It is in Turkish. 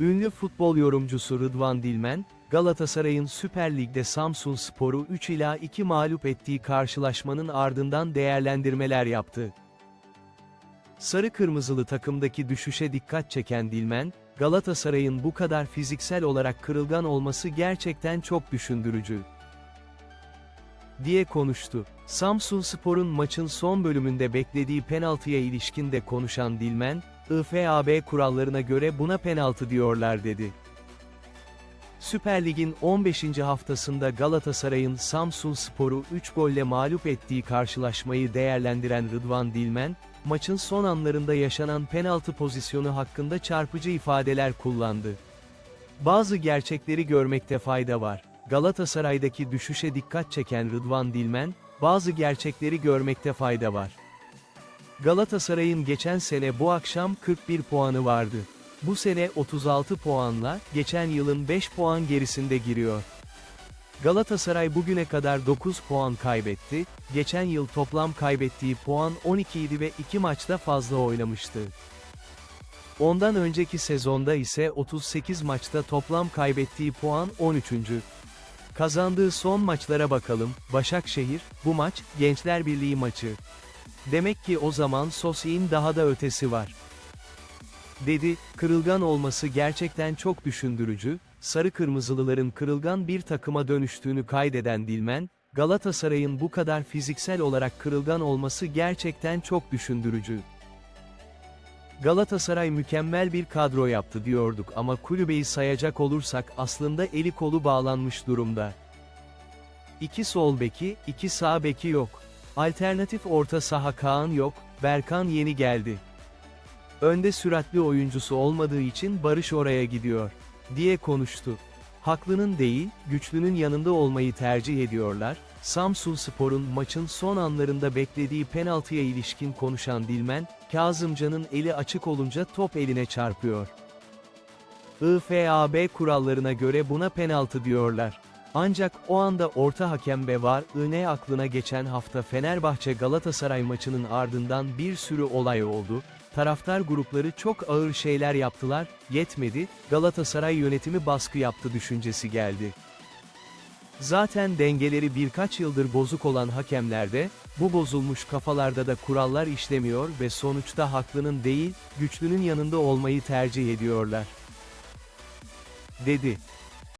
Ünlü futbol yorumcusu Rıdvan Dilmen, Galatasaray'ın Süper Lig'de Samsun Spor'u 3 ila 2 mağlup ettiği karşılaşmanın ardından değerlendirmeler yaptı. Sarı kırmızılı takımdaki düşüşe dikkat çeken Dilmen, Galatasaray'ın bu kadar fiziksel olarak kırılgan olması gerçekten çok düşündürücü diye konuştu. Samsun Spor'un maçın son bölümünde beklediği penaltıya ilişkin de konuşan Dilmen, IFAB kurallarına göre buna penaltı diyorlar dedi. Süper Lig'in 15. haftasında Galatasaray'ın Samsun Spor'u 3 golle mağlup ettiği karşılaşmayı değerlendiren Rıdvan Dilmen, maçın son anlarında yaşanan penaltı pozisyonu hakkında çarpıcı ifadeler kullandı. Bazı gerçekleri görmekte fayda var. Galatasaray'daki düşüşe dikkat çeken Rıdvan Dilmen, bazı gerçekleri görmekte fayda var. Galatasaray'ın geçen sene bu akşam 41 puanı vardı. Bu sene 36 puanla, geçen yılın 5 puan gerisinde giriyor. Galatasaray bugüne kadar 9 puan kaybetti, geçen yıl toplam kaybettiği puan 12 idi ve 2 maçta fazla oynamıştı. Ondan önceki sezonda ise 38 maçta toplam kaybettiği puan 13. Kazandığı son maçlara bakalım, Başakşehir, bu maç, Gençler Birliği maçı. Demek ki o zaman Sosyi'nin daha da ötesi var. Dedi, kırılgan olması gerçekten çok düşündürücü, sarı kırmızılıların kırılgan bir takıma dönüştüğünü kaydeden Dilmen, Galatasaray'ın bu kadar fiziksel olarak kırılgan olması gerçekten çok düşündürücü. Galatasaray mükemmel bir kadro yaptı diyorduk ama kulübeyi sayacak olursak aslında eli kolu bağlanmış durumda. İki sol beki, iki sağ beki yok. Alternatif orta saha Kaan yok, Berkan yeni geldi. Önde süratli oyuncusu olmadığı için Barış oraya gidiyor, diye konuştu. Haklının değil, güçlünün yanında olmayı tercih ediyorlar, Samsun Spor'un maçın son anlarında beklediği penaltıya ilişkin konuşan Dilmen, Kazımcan'ın eli açık olunca top eline çarpıyor. IFAB kurallarına göre buna penaltı diyorlar. Ancak o anda orta hakem ve var ne aklına geçen hafta Fenerbahçe Galatasaray maçının ardından bir sürü olay oldu. Taraftar grupları çok ağır şeyler yaptılar, yetmedi, Galatasaray yönetimi baskı yaptı düşüncesi geldi. Zaten dengeleri birkaç yıldır bozuk olan hakemlerde, bu bozulmuş kafalarda da kurallar işlemiyor ve sonuçta haklının değil, güçlünün yanında olmayı tercih ediyorlar. Dedi.